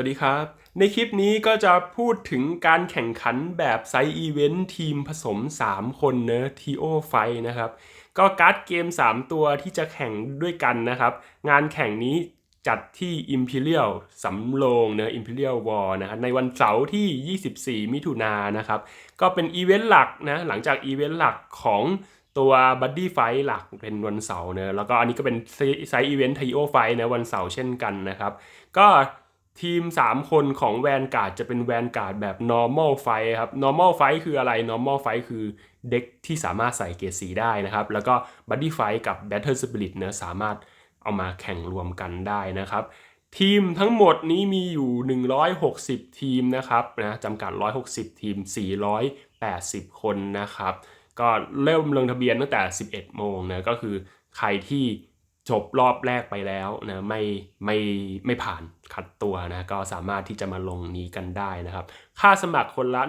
วัสดีครับ ในคลิปนี้ก็จะพูดถึงการแข่งขันแบบไซอีเวนต์ทีมผสม 3 คนเนอะทีโอไฟนะครับ ก็การ์ดเกม 3 ตัวที่จะแข่งด้วยกันนะครับ งานแข่งนี้จัดที่ Imperial สำโรงเนอะ Imperial War นะครับในวันเสาร์ที่ 24 มิถุนายนนะครับ ก็เป็นอีเวนต์หลักนะ หลังจากอีเวนต์หลักของตัวบัดดี้ไฟหลักเป็นวันเสาร์เนอะแล้วก็อันนี้ก็เป็นไซส์อีเวนต์ทีโอไฟนะวันเสาร์เช่นกันนะครับ ก็ ทีม 3 คนของแวนการ์ดจะเป็นแวนการ์ดแบบ normal fight ครับ normal fight คืออะไร normal fight คือเด็กที่สามารถใส่เกรดสีได้นะครับ แล้วก็ buddy fight กับ battle spirit เนะสามารถเอามาแข่งรวมกันได้นะครับ ทีมทั้งหมดนี้มีอยู่ 160 ทีมนะครับนะจำกัด 160 ทีม 480 คนนะครับ ก็เริ่มลงทะเบียนตั้งแต่ 11 โมงนะก็คือใครที่ จบรอบแรกไปแล้วนะไม่ไม่ไม่ผ่านคัดตัวนะก็สามารถที่จะมาลงนี้กันได้นะครับ ค่าสมัครคนละ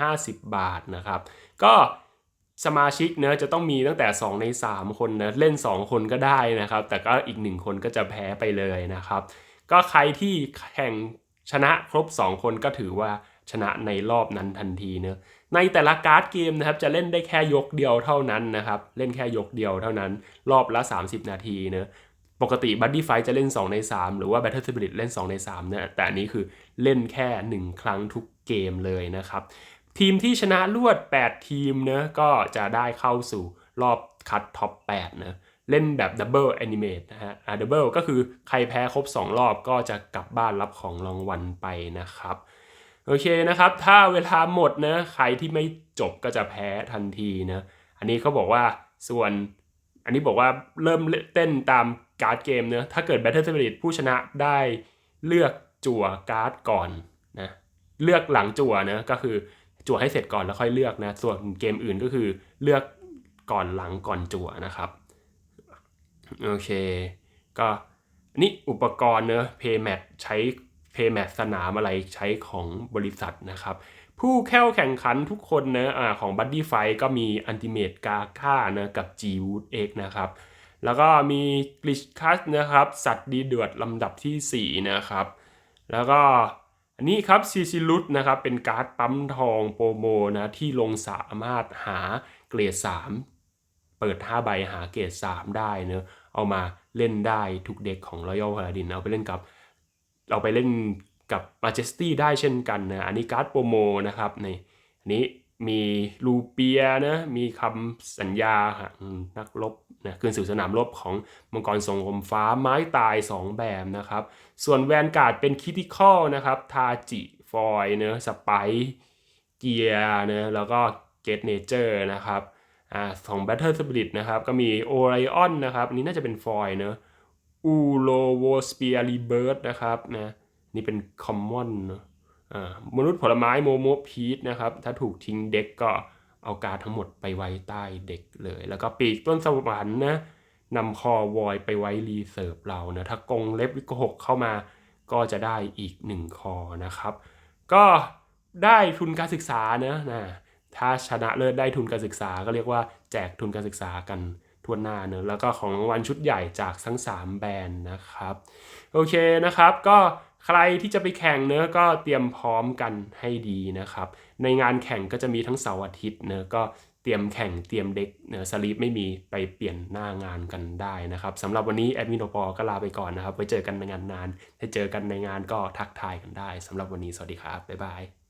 150 บาทนะครับ ก็สมาชิกเนะจะต้องมีตั้งแต่ 2 ใน 3 คนนะเล่น 2 คนก็ได้นะครับ แต่ก็อีก 1 คนก็จะแพ้ไปเลยนะครับ ก็ใครที่แข่งชนะครบ 2 คนก็ถือว่า ชนะในรอบนั้นทันทีเนะในแต่ละการ์ดเกมนะครับจะเล่นได้แค่ยกเดียวเท่านั้นนะครับเล่นแค่ยกเดียวเท่านั้น รอบละ 30 นาทีเนะปกติบัดดี้ไฟจะเล่น 2 ใน 3 หรือว่า Battle Spirit เล่น 2 ใน3เนี่ยแต่อันนี้คือเล่นแค่ 1 ครั้งทุกเกมเลยนะครับ ทีมที่ชนะรวด 8 ทีมเนะก็จะได้เข้าสู่รอบคัดท็อป8นะเล่นแบบดับเบิลแอนิเมตนะฮะอ่าดับเบิลก็คือใครแพ้ครบ 2 รอบก็จะกลับบ้านรับของรางวัลไปนะครับ โอเคนะครับ ถ้าเวลาหมดนะใครที่ไม่จบก็จะแพ้ทันทีนะ อันนี้เขาบอกว่าส่วน อันนี้บอกว่าเริ่มเต้นตามการ์ดเกมเนะถ้าเกิด Battle Spirit ผู้ชนะได้เลือกจั่วการ์ดก่อนนะ เลือกหลังจั่วนะก็คือจั่วให้เสร็จก่อนแล้วค่อยเลือกนะ ส่วนเกมอื่นก็คือเลือกก่อนหลังก่อนจั่วนะครับ โอเค ก็นี่อุปกรณ์เนอะ Paymat ใช้ Paymat สนามอะไรใช้ของบริษัทนะครับ ผู้เข้าแข่งขันทุกคนนะอ่าของ Buddy Fight ก็มี Ultimate g a k a นะกับ G Wood X นะครับ แล้วก็มี Glitch Cut นะครับ สัตว์ดีเดือดลำดับที่ 4 นะครับ แล้วก็อันนี้ครับซีซิลุตนะครับ เป็นการ์ดปั๊มทองโปรโมนะที่ลงสามารถหาเกรด 3 เปิด 5 ใบหาเกรด 3 ได้เนะเอามาเล่นได้ทุกเด็กของ Royal Paladin เอาไปเล่นกับ เราไปเล่นกับ Majesty ได้เช่นกันนะอันนี้การ์ดโปรโมนะครับในอันนี้มีลูเปียนะมีคำสัญญานักรบนะคืนสู่สนามรบของมังกรทรงลมฟ้าไม้ตาย 2 แบบนะครับ ส่วนแวนการ์ดเป็นคิติคอลนะครับ ทาจิ ฟอยเนะสไปเกียเนะแล้วก็เกตเนเจอร์นะครับอ่าของ Battle Spirit นะครับ ก็มีโอไรออนนะครับ อันนี้น่าจะเป็นฟอยเนะ อูโลโวสเปียรีเบิร์ดนะครับนะนี่เป็นคอมมอนเนะมนุษย์ผลไม้โมโมพีทนะครับ ถ้าถูกทิ้งเด็กก็เอาการทั้งหมดไปไว้ใต้เด็กเลย แล้วก็ปีกต้นสวรรค์นะนำคอวอยไปไว้รีเซิร์ฟเรานะถ้ากงเล็บวิกหกเข้ามาก็จะได้อีกหนึ่งคอนะครับ ก็ได้ทุนการศึกษานะนะถ้าชนะเลิศได้ทุนการศึกษาก็เรียกว่าแจกทุนการศึกษากัน ทั่วหน้าเนอะแล้วก็ของรางวัลชุดใหญ่จากทั้ง 3 แบรนด์นะครับโอเคนะครับก็ใครที่จะไปแข่งเนอะก็เตรียมพร้อมกันให้ดีนะครับ ในงานแข่งก็จะมีทั้งเสาร์อาทิตย์เนอะก็เตรียมแข่งเตรียมเด็กเนอะสลีปไม่มีไปเปลี่ยนหน้างานกันได้นะครับสำหรับวันนี้แอดมินโอปอก็ลาไปก่อนนะครับไว้เจอกันในงานนานถ้าเจอกันในงานก็ทักทายกันได้สำหรับวันนี้สวัสดีครับบ๊ายบาย